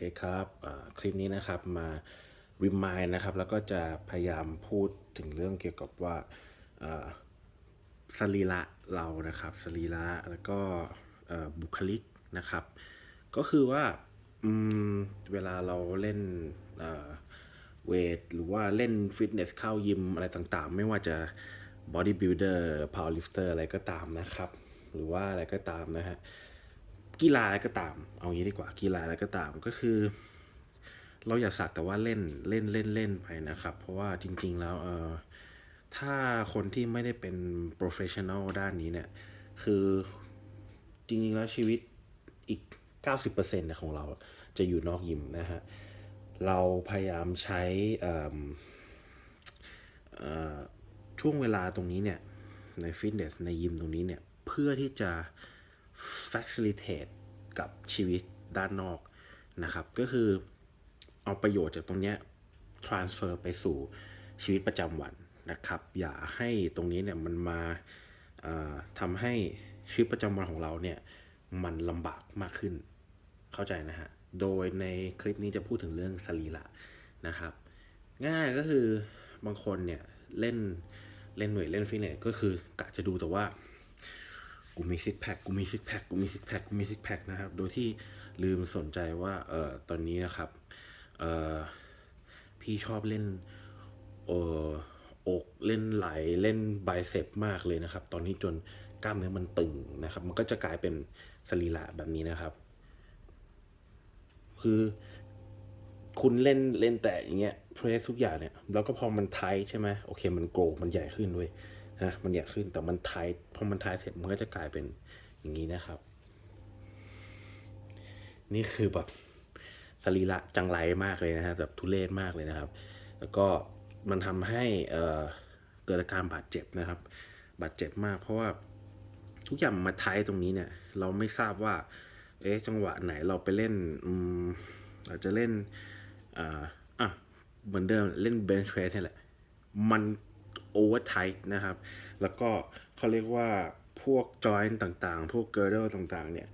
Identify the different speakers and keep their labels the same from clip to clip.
Speaker 1: เคครับคลิปนี้นะครับมา remind นะครับ แล้วก็จะพยายามพูดถึงเรื่องเกี่ยวกับว่าสรีระเรานะครับสรีระแล้วก็บุคลิกนะครับ ก็คือว่าเวลาเราเล่นเวทหรือว่าเล่นฟิตเนสเข้ายิมอะไรต่างๆ ไม่ว่าจะ bodybuilder powerlifter อะไรก็ตามนะครับ หรือว่าอะไรก็ตามนะฮะ กีฬาอะไรก็ตาม เอางี้ดีกว่ากีฬาอะไรก็ตามก็คือ เราอย่าสักแต่ว่าเล่นเล่นเล่นเล่นไปนะครับ เพราะว่าจริง ๆ แล้วเออถ้าคนที่ไม่ได้เป็น professional ด้านนี้เนี่ย คือจริง ๆ แล้วชีวิตอีก 90%นะของเราจะอยู่นอกยิมนะฮะ เราพยายามใช้ช่วงเวลาตรงนี้เนี่ย ในฟิตเนสในยิมตรงนี้เนี่ย เพื่อที่จะ facilitate กับชีวิตด้านนอกนะครับ ก็คือเอาประโยชน์จากตรงนี้ transfer ไปสู่ชีวิตประจำวันนะครับ อย่าให้ตรงนี้เนี่ยมันมาทำให้ชีวิตประจำวันของเราเนี่ยมันลำบากมากขึ้น เข้าใจนะฮะ โดยในคลิปนี้จะพูดถึงเรื่องสรีระนะครับ ง่ายก็คือบางคนเนี่ยเล่นเล่นหน่วยเล่นฟิตเนสก็คือกะจะดูแต่ว่า กูมีซิกแพคกูมีซิกแพคกูมีซิกแพคกูมีซิกแพคนะครับ โดยที่ลืมสนใจว่าเอ่อตอนนี้นะครับเอ่อพี่ชอบเล่นเอ่ออกเล่นไหลเล่นไบเซปมากเลยนะครับ ตอนนี้จนกล้ามเนื้อมันตึงนะครับ มันก็จะกลายเป็นสรีระแบบนี้นะครับ คือคุณเล่นเล่นแต่อย่างเงี้ยเพรสทุกอย่างเนี่ย แล้วก็พอมันไทใช่ไหมโอเค มันโกรมันใหญ่ขึ้นด้วย นะมันใหญ่ขึ้นแต่มันไทพอมันไทเสร็จมันก็จะกลายเป็นอย่างนี้นะครับ นี่คือแบบสรีระจังไรมากเลยนะฮะแบบทุเรศมากเลยนะครับ แล้วก็มันทำให้เอ่อเกิดอาการบาดเจ็บนะครับ บาดเจ็บมาก เพราะว่าทุกอย่างมันมาไทตรงนี้เนี่ย เราไม่ทราบว่า เอ๊ะจังหวะไหนเราไปเล่นอืมเราจะเล่นอ่าอะเหมือนเดิมเล่นเบนช์เพรสนี่แหละ มัน โอเวอร์ไทนะครับ แล้วก็เขาเรียกว่าพวกจอยน์ต่างๆ พวกเกอร์เดลต่างๆ เนี่ย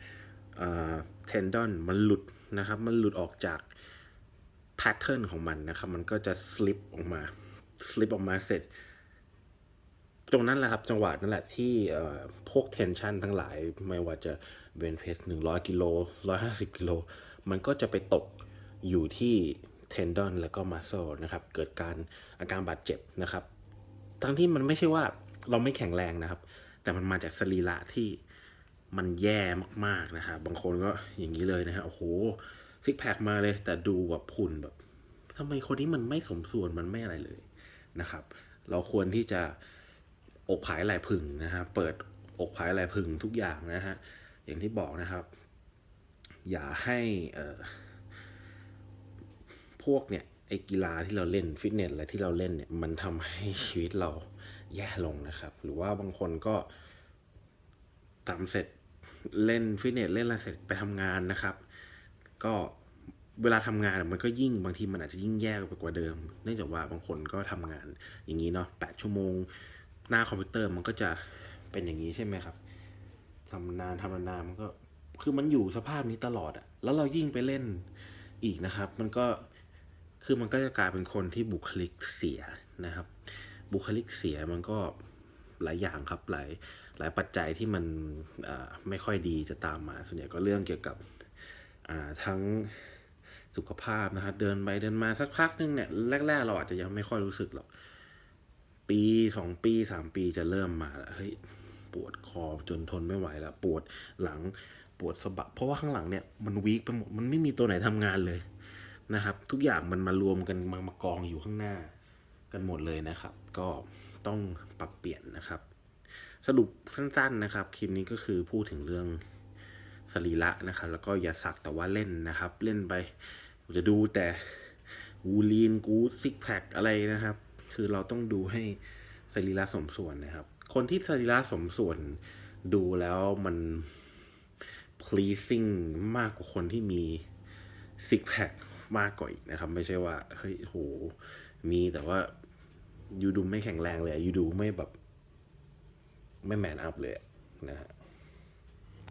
Speaker 1: เทนดอนมันหลุดนะครับ มันหลุดออกจากแพทเทิร์นของมันนะครับ มันก็จะสลิปออกมาสลิปออกมาเสร็จ ตรงนั้นแหละครับ จังหวะนั่นแหละที่เอ่อพวกเทนชันทั้งหลาย ไม่ว่าจะเบนเพสหนึ่งร้อยกิโลร้อยห้าสิบกิโล มันก็จะไปตกอยู่ที่เทนดอนแล้วก็มัส l ลนะครับ เกิดการอาการบาดเจ็บนะครับ ทั้งที่มันไม่ใช่ว่าเราไม่แข็งแรงนะครับ แต่มันมาจากสรีระที่มันแย่มากๆนะครับบางคนก็อย่างนี้เลยนะฮะโอ้โหซิกแพคมาเลย แต่ดูแบบพุ่นแบบทำไมคนนี้มันไม่สมส่วนมันไม่อะไรเลยนะครับ เราควรที่จะอกผายไหล่พึ่งนะฮะเปิดอกผายไหล่พึ่งทุกอย่างนะฮะอย่างที่บอกนะครับ อย่าให้พวกเนี่ย ไอ้กีฬาที่เราเล่นฟิตเนสอะไรที่เราเล่นเนี่ยมันทำให้ชีวิตเราแย่ลงนะครับ หรือว่าบางคนก็ทำเสร็จเล่นฟิตเนสเล่นอะไรเสร็จไปทำงานนะครับ ก็เวลาทำงานมันก็ยิ่งบางทีมันอาจจะยิ่งแย่ไปกว่าเดิม เนื่องจากว่าบางคนก็ทำงานอย่างนี้เนาะแปดชั่วโมง หน้าคอมพิวเตอร์มันก็จะเป็นอย่างนี้ใช่ไหมครับทำนานทำนานมันก็คือมันอยู่สภาพนี้ตลอดอะแล้วเรายิ่งไปเล่นอีกนะครับ มันก็ คือมันก็จะกลายเป็นคนที่บุคลิกเสียนะครับ บุคลิกเสียมันก็หลายอย่างครับหลายหลายปัจจัยที่มันไม่ค่อยดีจะตามมา ส่วนใหญ่ก็เรื่องเกี่ยวกับทั้งสุขภาพนะครับเดินไปเดินมาสักพักนึงเนี่ยแรก ๆ เราอาจจะยังไม่ค่อยรู้สึกหรอกปีสองปีสามปีจะเริ่มมาแล้วเฮ้ยปวดคอจนทนไม่ไหวแล้วปวดหลังปวดสะบักเพราะว่าข้างหลังเนี่ยมันวีคไปหมดมันไม่มีตัวไหนทำงานเลย นะครับ ทุกอย่างมันมารวมกันมามากองอยู่ข้างหน้ากันหมดเลยนะครับ ก็ต้องปรับเปลี่ยนนะครับ สรุปสั้นๆนะครับคลิปนี้ก็คือพูดถึงเรื่องสรีระนะครับ แล้วก็อย่าสักแต่ว่าเล่นนะครับ เล่นไปจะดูแต่กูลีนกูซิกแพคอะไรนะครับ คือเราต้องดูให้สรีระสมส่วนนะครับ คนที่สรีระสมส่วนดูแล้วมัน pleasing มากกว่าคนที่มีซิกแพค มากกว่าอีกนะครับ ไม่ใช่ว่าเฮ้ยโหมีแต่ว่ายูดูไม่แข็งแรงเลยยูดูไม่แบบ ไม่แมนอัพเลยอะนะฮะ